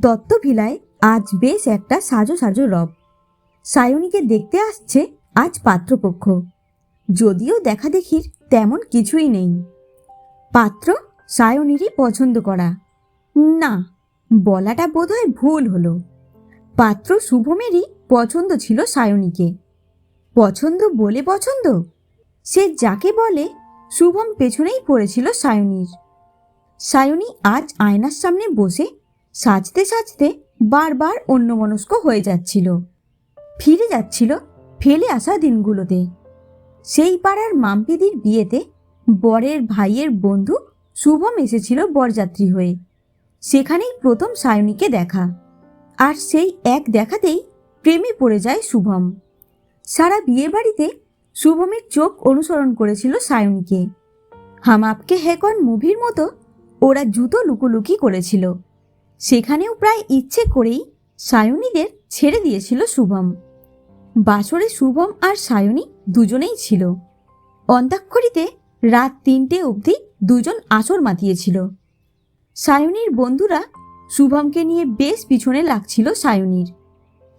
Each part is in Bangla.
দত্ত ভিলায় আজ বেশ একটা সাজো সাজো রব। সায়নীকে দেখতে আসছে আজ পাত্রপক্ষ। যদিও দেখা দেখির তেমন কিছুই নেই। পাত্র সায়নীরই পছন্দ করা। না, বলাটা বোধহয় ভুল হলো। পাত্র শুভমেরই পছন্দ ছিল সায়নীকে। পছন্দ বলে পছন্দ? সে যাকে বলে, শুভম পেছনেই পড়েছিল সায়নীর। সায়নী আজ আয়নার সামনে বসে সাজতে সাজতে বারবার অন্যমনস্ক হয়ে যাচ্ছিল। ফিরে যাচ্ছিল ফেলে আসা দিনগুলোতে। সেই পাড়ার মাম্পিদির বিয়েতে বরের ভাইয়ের বন্ধু শুভম এসেছিল বরযাত্রী হয়ে। সেখানেই প্রথম সায়নীকে দেখা। আর সেই এক দেখাতেই প্রেমে পড়ে যায় শুভম। সারা বিয়ে বাড়িতে শুভমের চোখ অনুসরণ করেছিল সায়নীকে। হাম আপকে মুভির মতো ওরা জুতো লুকোলুকি করেছিল। সেখানেও প্রায় ইচ্ছে করেই সায়নীদের ছেড়ে দিয়েছিল শুভম। বাসরে শুভম আর সায়নী দুজনেই ছিল। অন্তাক্ষরীতে রাত তিনটে অবধি দুজন আসর মাতিয়েছিল। সায়নীর বন্ধুরা শুভমকে নিয়ে বেশ পিছনে লাগছিল সায়নীর।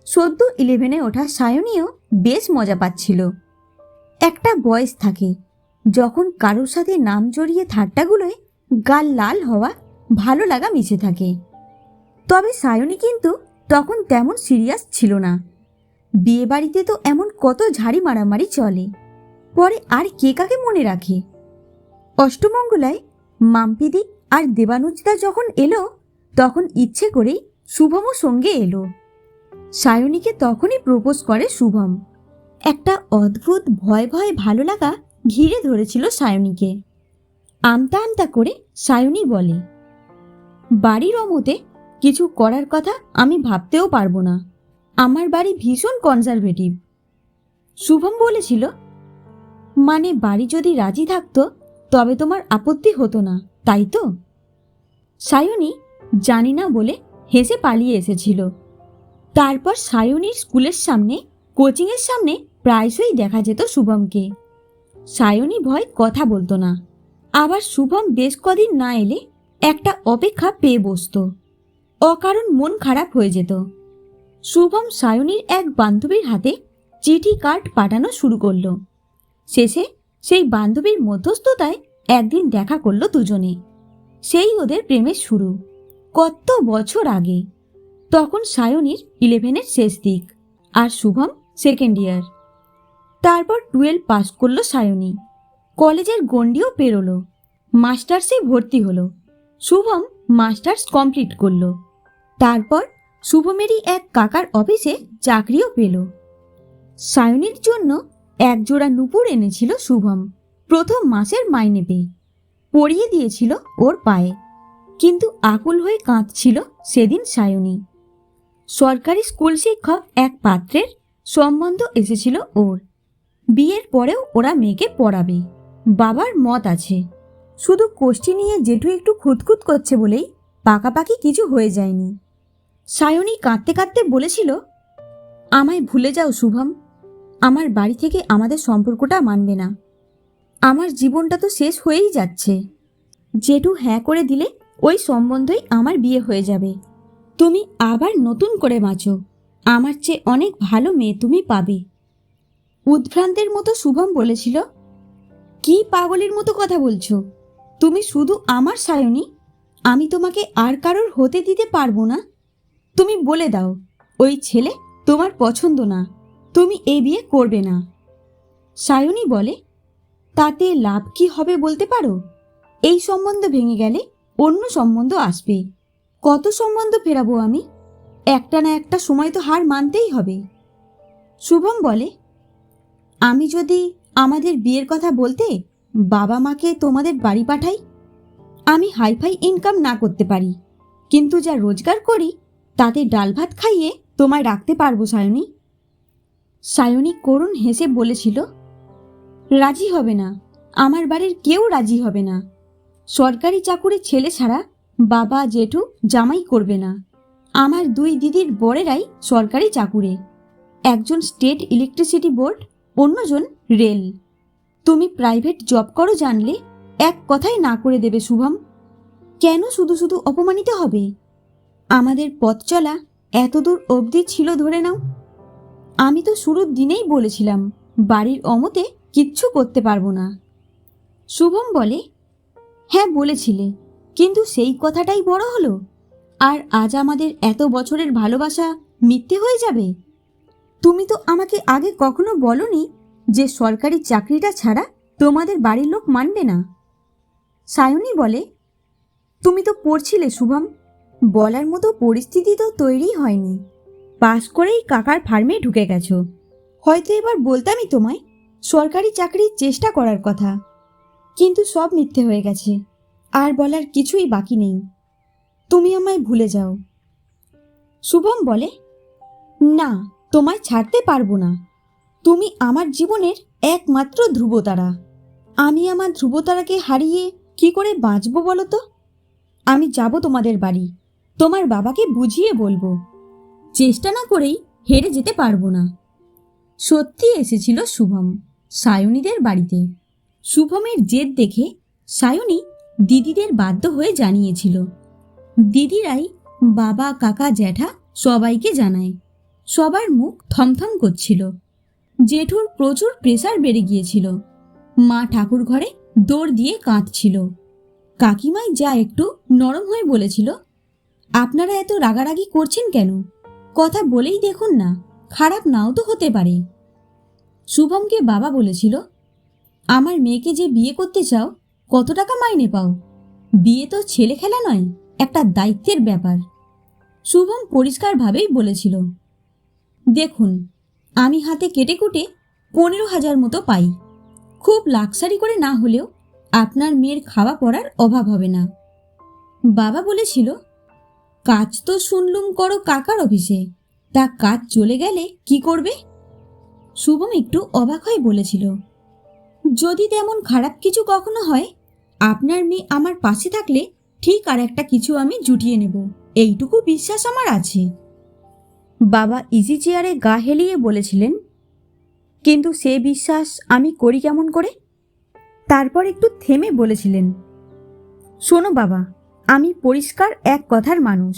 সদ্য ইলেভেনে ওঠা সায়নীও বেশ মজা পাচ্ছিল। একটা বয়স থাকে, যখন কারোর সাথে নাম জড়িয়ে ঠাট্টাগুলোয় গাল লাল হওয়া ভালো লাগা মিশে থাকে। তবে সায়নী কিন্তু তখন তেমন সিরিয়াস ছিল না। বিয়ে বাড়িতে তো এমন কত ঝাড়ি মারামারি চলে। পরে আর কে কাকে মনে রাখে? অষ্টমঙ্গলায় মাম্পিদি আর দেবানুজদা যখন এলো, তখন ইচ্ছে করেই শুভমও সঙ্গে এলো। সায়নীকে তখনই প্রপোজ করে শুভম। একটা অদ্ভুত, ভয় ভয়, ভালো লাগা ঘিরে ধরেছিল সায়নীকে। আমতা আমতা করে সায়নী বলে, বাড়ির অমতে কিছু করার কথা আমি ভাবতেও পারব না। আমার বাড়ি ভীষণ কনজারভেটিভ শুভম বলেছিল মানে বাড়ি যদি রাজি থাকতো, তবে তোমার আপত্তি হতো না, তাই তো? সায়নী জানি না বলে হেসে পালিয়ে এসেছিল। তারপর সায়নীর স্কুলের সামনে, কোচিংয়ের সামনে প্রায়শই দেখা যেত শুভমকে। সায়নী ভয় কথা বলতো না। আবার শুভম বেশ কদিন না এলে একটা অপেক্ষা পেয়ে বসতো। অকারণ মন খারাপ হয়ে যেত। শুভম সায়নীর এক বান্ধবীর হাতে চিঠি কার্ড পাঠানো শুরু করল। শেষে সেই বান্ধবীর মধ্যস্থতায় একদিন দেখা করল দুজনে। সেই ওদের প্রেমের শুরু। কত বছর আগে। তখন সায়নীর ইলেভেনের শেষ দিক আর শুভম সেকেন্ড ইয়ার। তারপর টুয়েলভ পাস করল সায়নী। কলেজের গণ্ডিও পেরোলো। মাস্টার্সে ভর্তি হলো। শুভম মাস্টার্স কমপ্লিট করল। তারপর শুভমেরই এক কাকার অফিসে চাকরিও পেল। সায়নীর জন্য একজোড়া নুপুর এনেছিল শুভম, প্রথম মাসের মাইনে পেয়ে। পরিয়ে দিয়েছিল ওর পায়ে। কিন্তু আকুল হয়ে কাঁদছিল সেদিন সায়নী। সরকারি স্কুল শিক্ষক এক পাত্রের সম্বন্ধ এসেছিল ওর। বিয়ের পরেও ওরা মেয়েকে পড়াবে। বাবার মত আছে। শুধু কোষ্ঠী নিয়ে জেঠু একটু খুঁতখুত করছে বলেই পাকাপাকি কিছু হয়ে যায়নি। সায়নী কাঁদতে কাঁদতে বলেছিল, আমায় ভুলে যাও শুভম। আমার বাড়ি থেকে আমাদের সম্পর্কটা মানবে না। আমার জীবনটা তো শেষ হয়েই যাচ্ছে। জেঠু হ্যাঁ করে দিলে ওই সম্বন্ধই আমার বিয়ে হয়ে যাবে। তুমি আবার নতুন করে বাঁচো। আমার চেয়ে অনেক ভালো মেয়ে তুমি পাবে। উদ্ভ্রান্তের মতো শুভম বলেছিল, কি পাগলের মতো কথা বলছো? তুমি শুধু আমার সায়নী। আমি তোমাকে আর কারোর হতে দিতে পারব না। তুমি বলে দাও, ওই ছেলে তোমার পছন্দ না, তুমি এ বিয়ে করবে না। সায়নী বলে, তাতে লাভ কি হবে বলতে পারো? এই সম্বন্ধ ভেঙে গেলে অন্য সম্বন্ধ আসবে। কত সম্বন্ধ ফেরাবো আমি? একটা না একটা সময় তো হার মানতেই হবে। শুভম বলে, আমি যদি আমাদের বিয়ের কথা বলতে বাবা মাকে তোমাদের বাড়ি পাঠাই, আমি হাইফাই ইনকাম না করতে পারি, কিন্তু যা রোজগার করি তাতে ডাল ভাত খাইয়ে তোমায় রাখতে পারব, সায়নী। সায়নী করুণ হেসে বলেছিল, রাজি হবে না। আমার বাড়ির কেউ রাজি হবে না। সরকারি চাকুরি ছেলে ছাড়া বাবা, জেঠু, জামাই করবে না। আমার দুই দিদির বরেরাই সরকারি চাকুরে। একজন স্টেট ইলেকট্রিসিটি বোর্ড, অন্যজন রেল। তুমি প্রাইভেট জব করো জানলে এক কথাই না করে দেবে, শুভম। কেন শুধু শুধু অপমানিত হবে? আমাদের পথ চলা এতদূর অবধি ছিল ধরে নাও। আমি তো শুরুর দিনেই বলেছিলাম, বাড়ির অমতে কিচ্ছু করতে পারব না। শুভম বলে হ্যাঁ বলেছিলে, কিন্তু সেই কথাটাই বড় হলো। আর আজ আমাদের এত বছরের ভালোবাসা মিথ্যে হয়ে যাবে? তুমি তো আমাকে আগে কখনো বলনি যে সরকারি চাকরিটা ছাড়া তোমাদের বাড়ির লোক মানবে না? সায়নী বলে, তুমি তো পড়ছিলে, শুভম। বলার মতো পরিস্থিতি তো তৈরি হয়নি। পাশ করেই কাকার ফার্মে ঢুকে গেছো। হয়তো এবার বলতামই তোমায়, সরকারি চাকরির চেষ্টা করার কথা। কিন্তু সব মিথ্যে হয়ে গেছে, আর বলার কিছুই বাকি নেই। তুমি আমায় ভুলে যাও। শুভম বলে, না, তোমায় ছাড়তে পারব না। তুমি আমার জীবনের একমাত্র ধ্রুবতারা। আমি আমার ধ্রুবতারাকে হারিয়ে কি করে বাঁচবো বলো তো? আমি যাব তোমাদের বাড়ি। তোমার বাবাকে বুঝিয়ে বলব। চেষ্টা না করেই হেরে যেতে পারব না। সত্যি এসেছিল শুভম, সায়নীদের বাড়িতে। শুভমের জেদ দেখে সায়নী দিদিদের বাধ্য হয়ে জানিয়েছিল। দিদিরাই বাবা, কাকা, জ্যাঠা সবাইকে জানায়। সবার মুখ থমথম করছিল। জেঠুর প্রচুর প্রেসার বেড়ে গিয়েছিল। মা ঠাকুর ঘরে দৌড় দিয়ে কাঁদছিল। কাকিমাই যা একটু নরম হয়ে বলেছিল আপনারা এত রাগারাগি করছেন কেন? কথা বলেই দেখুন না, খারাপ নাও তো হতে পারে। শুভমকে বাবা বলেছিল, আমার মেয়েকে যে বিয়ে করতে চাও, কত টাকা মাইনে পাও? বিয়ে তো ছেলে খেলা নয়, একটা দায়িত্বের ব্যাপার। শুভম পরিষ্কারভাবেই বলেছিল, দেখুন, আমি হাতে কেটে কুটে পনেরো হাজার মতো পাই। খুব লাক্সারি করে না হলেও আপনার মেয়ের খাওয়া পড়ার অভাব হবে না। বাবা বলেছিল কাজ তো শুনলুম করো কাকার অফিসে তা কাজ চলে গেলে কি করবে? শুভম একটু অবাক হয়ে বলেছিল, যদি তেমন খারাপ কিছু কখনো হয়, আপনার মেয়ে আমার পাশে থাকলে ঠিক আর একটা কিছু আমি জুটিয়ে নেব। এইটুকু বিশ্বাস আমার আছে। বাবা ইজি চেয়ারে গা হেলিয়ে বলেছিলেন, কিন্তু সে বিশ্বাস আমি করি কেমন করে? তারপর একটু থেমে বলেছিলেন, শোনো বাবা আমি পরিষ্কার এক কথার মানুষ।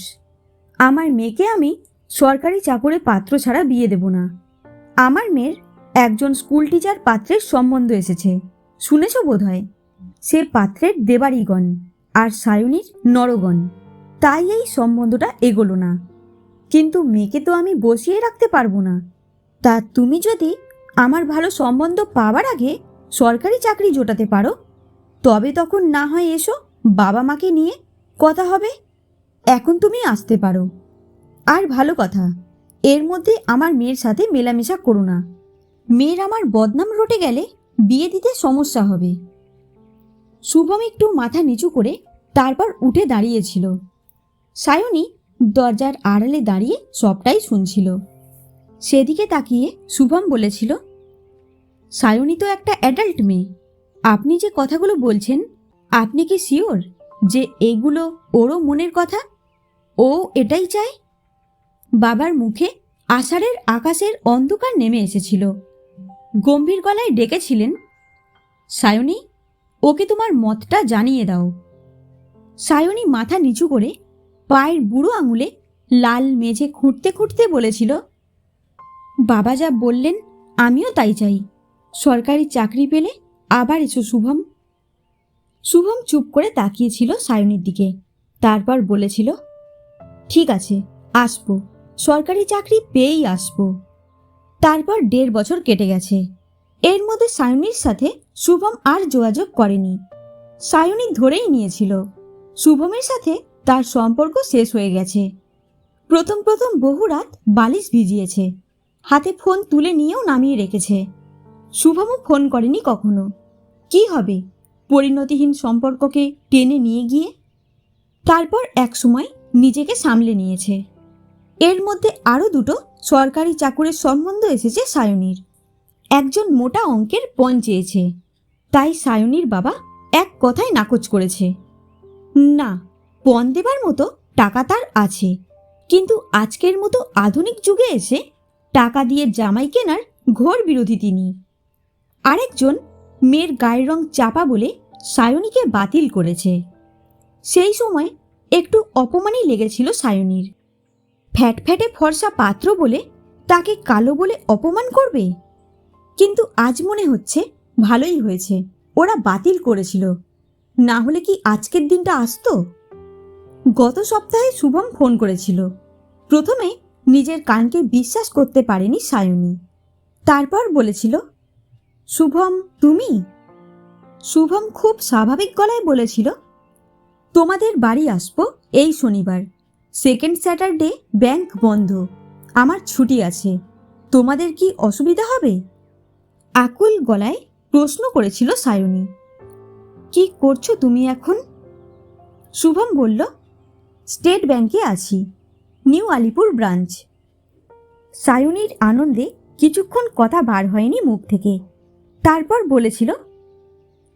আমার মেয়েকে আমি সরকারি চাকরে পাত্র ছাড়া বিয়ে দেব না। আমার মেয়ের একজন স্কুল টিচার পাত্রের সম্বন্ধ এসেছে। শুনেছ বোধহয়? সে পাত্রের দেবাড়িগণ আর সায়নীর নরগণ। তাই এই সম্বন্ধটা এগোলো না। কিন্তু মেয়েকে তো আমি বসিয়ে রাখতে পারব না। তা তুমি যদি আমার ভালো সম্বন্ধ পাওয়ার আগে সরকারি চাকরি জোটাতে পারো, তবে তখন না হয় এসো বাবা মাকে নিয়ে কথা হবে? এখন তুমি আসতে পারো। আর ভালো কথা, এর মধ্যে আমার মেয়ের সাথে মেলামেশা করো না। মেয়ের আমার বদনাম রটে গেলে বিয়ে দিতে সমস্যা হবে। শুভম একটু মাথা নিচু করে তারপর উঠে দাঁড়িয়েছিল। সায়নী দরজার আড়ালে দাঁড়িয়ে সবটাই শুনছিল। সেদিকে তাকিয়ে শুভম বলেছিল, সায়নী তো একটা অ্যাডাল্ট মেয়ে। আপনি যে কথাগুলো বলছেন, আপনি কি শিওর? যে এগুলো ওরও মনের কথা? ও এটাই চায়? বাবার মুখে আষাঢ়ের আকাশের অন্ধকার নেমে এসেছিল। গম্ভীর গলায় ডেকেছিলেন, সায়নী, ওকে তোমার মতটা জানিয়ে দাও। সায়নী মাথা নিচু করে পায়ের বুড়ো আঙুলে লাল মেঝে খুঁটতে খুঁটতে বলেছিল, বাবা যা বললেন আমিও তাই চাই। সরকারি চাকরি পেলে আবার এসো, শুভম। শুভম চুপ করে তাকিয়েছিল সায়নীর দিকে। তারপর বলেছিল, ঠিক আছে, আসব। সরকারি চাকরি পেয়েই আসব। তারপর দেড় বছর কেটে গেছে। এর মধ্যে সায়নির সাথে শুভম আর যোগাযোগ করেনি। সায়নী ধরেই নিয়েছিল। শুভমের সাথে তার সম্পর্ক শেষ হয়ে গেছে। প্রথম প্রথম বহু রাত বালিশ ভিজিয়েছে। হাতে ফোন তুলে নিয়েও নামিয়ে রেখেছে। শুভমও ফোন করেনি কখনো। কি হবে? পরিণতিহীন সম্পর্ককে টেনে নিয়ে গিয়ে তারপর এক সময় নিজেকে সামলে নিয়েছে। এর মধ্যে আরও দুটো সরকারি চাকুরের সম্বন্ধ এসেছে সায়নীর। একজন মোটা অঙ্কের পণ চেয়েছে, তাই সায়নীর বাবা এক কথায় নাকচ করেছে। না, পণ দেবার মতো টাকা তার আছে, কিন্তু আজকের মতো আধুনিক যুগে এসে টাকা দিয়ে জামাই কেনার ঘোর বিরোধী তিনি। আরেকজন মেয়ের গায়ের রং চাপা বলে সায়নীকে বাতিল করেছে। সেই সময় একটু অপমানই লেগেছিল সায়নীর। ফ্যাট ফ্যাটে ফর্সা পাত্র বলে তাকে কালো বলে অপমান করবে? কিন্তু আজ মনে হচ্ছে ভালোই হয়েছে, ওরা বাতিল করেছিল। না হলে কি আজকের দিনটা আসতো? গত সপ্তাহে শুভম ফোন করেছিল। প্রথমে নিজের কানকে বিশ্বাস করতে পারেনি সায়নী। তারপর বলেছিল শুভম, তুমি? শুভম খুব স্বাভাবিক গলায় বলেছিল, তোমাদের বাড়ি আসব এই শনিবার। সেকেন্ড স্যাটারডে ব্যাংক বন্ধ, আমার ছুটি আছে, তোমাদের কি অসুবিধা হবে? আকুল গলায় প্রশ্ন করেছিল সায়নী। কি করছ তুমি এখন? শুভম বলল স্টেট ব্যাংকে আছি নিউ আলিপুর ব্রাঞ্চ সায়নীর আনন্দে কিছুক্ষণ কথা বার হয়নি মুখ থেকে। তারপর বলেছিল,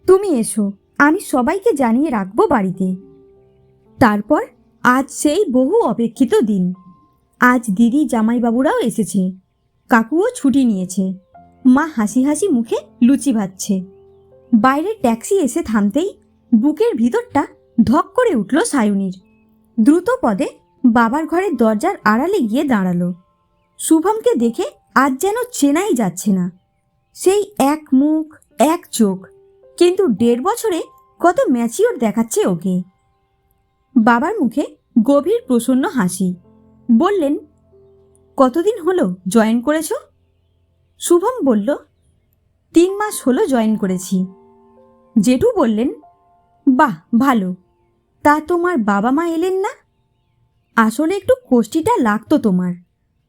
তুমি এসো, আমি সবাইকে জানিয়ে রাখব বাড়িতে। তারপর আজ সেই বহু অপেক্ষিত দিন। আজ দিদি জামাইবাবুরাও এসেছে, কাকুও ছুটি নিয়েছে। মা হাসি হাসি মুখে লুচি ভাজছে। বাইরে ট্যাক্সি এসে থামতেই বুকের ভিতরটা ধক করে উঠল সায়নীর। দ্রুত পদে বাবার ঘরের দরজার আড়ালে গিয়ে দাঁড়াল। শুভমকে দেখে আজ যেন চেনাই যাচ্ছে না। সেই এক মুখ, এক চোখ। কিন্তু দেড় বছরে কত ম্যাচিওর দেখাচ্ছে ওকে। বাবার মুখে গভীর প্রসন্ন হাসি। বললেন, কতদিন হলো জয়েন করেছ? শুভম বলল, তিন মাস হলো জয়েন করেছি। জেঠু বললেন, বাহ, ভালো। তা তোমার বাবা মা এলেন না? আসলে একটু কষ্টিটা লাগতো তোমার।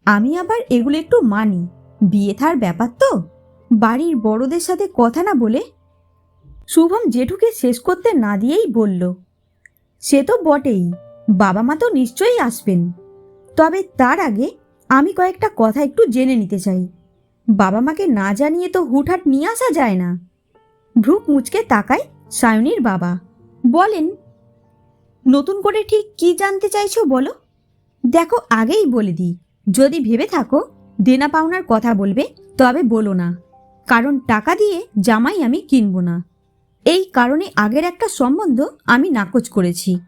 আমি আবার এগুলো একটু মানি। বিয়ে থার ব্যাপার তো? বাড়ির বড়দের সাথে কথা না বলে শুভম জেঠুকে শেষ করতে না দিয়েই বলল, সে তো বটেই, বাবা মা তো নিশ্চয়ই আসবেন। তবে তার আগে আমি কয়েকটা কথা একটু জেনে নিতে চাই। বাবা মাকে না জানিয়ে তো হুটহাট নিয়ে আসা যায় না। ভ্রুক মুচকে তাকায় সায়নীর বাবা। বলেন, নতুন করে ঠিক কি জানতে চাইছো বলো? দেখো, আগেই বলে দিই। যদি ভেবে থাকো, দেনা পাওনার কথা বলবে, তবে বলো না। কারণ টাকা দিয়ে জামাই আমি কিনবো না। এই কারণে আগের একটা সম্বন্ধ আমি নাকচ করেছি।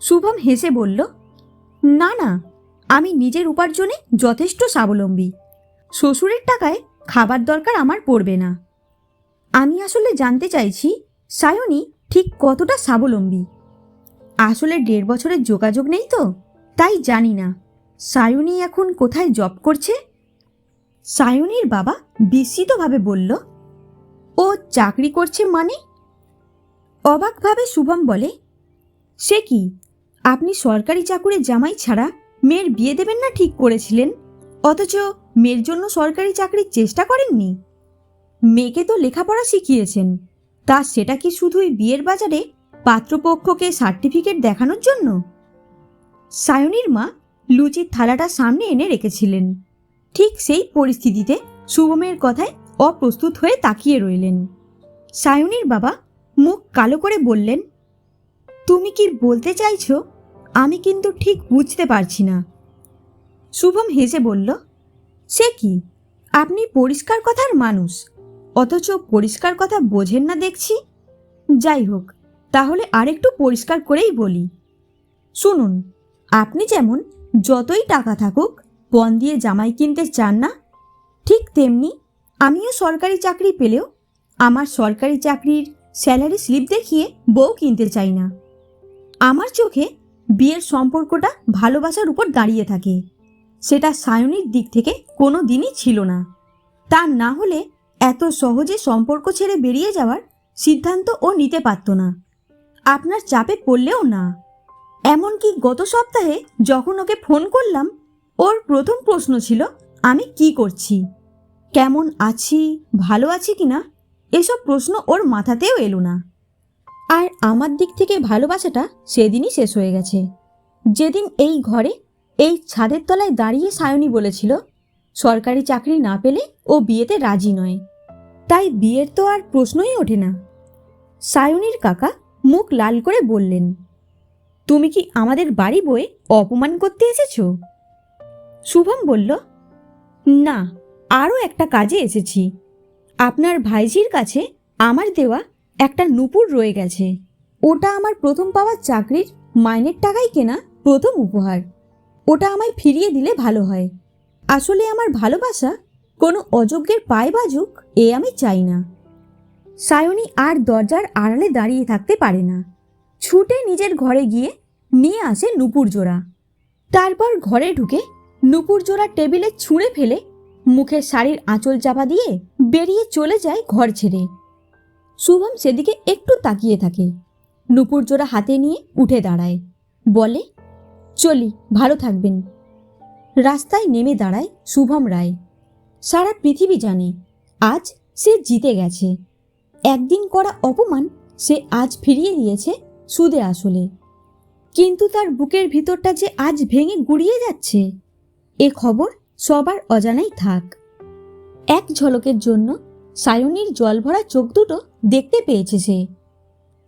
শুভম হেসে বলল, না না, আমি নিজের উপার্জনে যথেষ্ট স্বাবলম্বী। শ্বশুরের টাকায় খাবার দরকার আমার পড়বে না। আমি আসলে জানতে চাইছি, সায়নী ঠিক কতটা স্বাবলম্বী? আসলে দেড় বছরের যোগাযোগ নেই তো, তাই জানি না। সায়নী এখন কোথায় জব করছে? সায়নীর বাবা বিস্মিতভাবে বলল, ও চাকরি করছে মানে? অবাকভাবে শুভম বলে, সে কি? আপনি সরকারি চাকুরে জামাই ছাড়া মেয়ের বিয়ে দেবেন না ঠিক করেছিলেন? অথচ মেয়ের জন্য সরকারি চাকরির চেষ্টা করেননি? মেয়েকে তো লেখাপড়া শিখিয়েছেন, তা সেটা কি শুধুই বিয়ের বাজারে পাত্রপক্ষকে সার্টিফিকেট দেখানোর জন্য? সায়নীর মা লুচির থালাটা সামনে এনে রেখেছিলেন। ঠিক সেই পরিস্থিতিতে শুভমের কথায় অপ্রস্তুত হয়ে তাকিয়ে রইলেন। সায়নীর বাবা মুখ কালো করে বললেন, তুমি কি বলতে চাইছো? আমি কিন্তু ঠিক বুঝতে পারছি না। শুভম হেসে বলল, সে কি? আপনি পরিষ্কার কথার মানুষ, অথচ পরিষ্কার কথা বোঝেন না দেখছি? যাই হোক, তাহলে আরেকটু পরিষ্কার করেই বলি। শুনুন, আপনি যেমন যতই টাকা থাকুক পণ দিয়ে জামাই কিনতে চান না? ঠিক তেমনি আমিও সরকারি চাকরি পেলেও আমার সরকারি চাকরির স্যালারি স্লিপ দেখিয়ে বউ কিনতে চাই না। আমার চোখে বিয়ের সম্পর্কটা ভালোবাসার উপর দাঁড়িয়ে থাকে। সেটা সায়নীর দিক থেকে কোনো দিনই ছিল না। তা না হলে এত সহজে সম্পর্ক ছেড়ে বেরিয়ে যাওয়ার সিদ্ধান্ত ও নিতে পারত না। আপনার চাপে পড়লেও না। এমনকি গত সপ্তাহে যখন ওকে ফোন করলাম ওর প্রথম প্রশ্ন ছিল, আমি কি করছি? কেমন আছি? ভালো আছি কিনা এসব প্রশ্ন ওর মাথাতেও এলো না। আর আমার দিক থেকে ভালোবাসাটা সেদিনই শেষ হয়ে গেছে। যেদিন এই ঘরে, এই ছাদের তলায় দাঁড়িয়ে সায়নী বলেছিল, সরকারি চাকরি না পেলে ও বিয়েতে রাজি নয়। তাই বিয়ের তো আর প্রশ্নই ওঠে না। সায়নীর কাকা মুখ লাল করে বললেন, তুমি কি আমাদের বাড়ি বয়ে অপমান করতে এসেছ? শুভম বলল, না, আরও একটা কাজে এসেছি। আপনার ভাইঝির কাছে আমার দেওয়া একটা নুপুর রয়ে গেছে। ওটা আমার প্রথম পাওয়া চাকরির মাইনের টাকায় কেনা প্রথম উপহার। ওটা আমায় ফিরিয়ে দিলে ভালো হয়। আসলে আমার ভালোবাসা কোনো অযোগ্যের পায়ে বাজুক, এ আমি চাই না। সায়নী আর দরজার আড়ালে দাঁড়িয়ে থাকতে পারে না। ছুটে নিজের ঘরে গিয়ে নিয়ে আসে নুপুর জোড়া। তারপর ঘরে ঢুকে নুপুর জোড়া টেবিলে ছুঁড়ে ফেলে মুখে শাড়ির আঁচল চাপা দিয়ে বেরিয়ে চলে যায় ঘর ছেড়ে। শুভম সেদিকে একটু তাকিয়ে থাকে। নুপুর জোড়া হাতে নিয়ে উঠে দাঁড়ায়। বলে, চলি, ভালো থাকবেন। রাস্তায় নেমে দাঁড়ায় শুভম রায়। সারা পৃথিবী জানে, আজ সে জিতে গেছে। একদিন করা অপমান সে আজ ফিরিয়ে দিয়েছে সুদে আসলে। কিন্তু তার বুকের ভিতরটা যে আজ ভেঙে গুড়িয়ে যাচ্ছে। এ খবর সবার অজানাই থাক। এক ঝলকের জন্য সায়নীর জলভরা চোখ দুটো দেখতে পেয়েছে সে।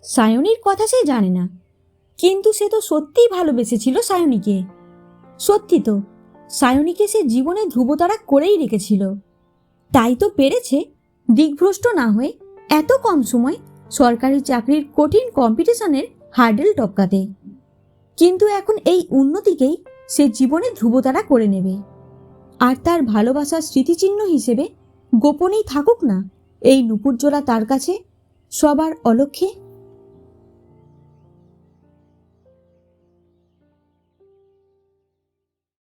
সায়নীর কথা সে জানে না, কিন্তু সে তো সত্যিই ভালোবেসেছিল সায়নীকে। সত্যি তো, সায়নীকে সে জীবনে ধ্রুবতারা করেই রেখেছিল। তাই তো পেরেছে দিগ্ভ্রষ্ট না হয়ে এত কম সময় সরকারি চাকরির কঠিন কম্পিটিশনের হার্ডেল টপকাতে। কিন্তু এখন এই উন্নতিকেই সে জীবনে ধ্রুবতারা করে নেবে। আর তার ভালোবাসার স্মৃতিচিহ্ন হিসেবে গোপনেই থাকুক না, এই নুপুরজোড়া তার কাছে সবার অলক্ষ্যে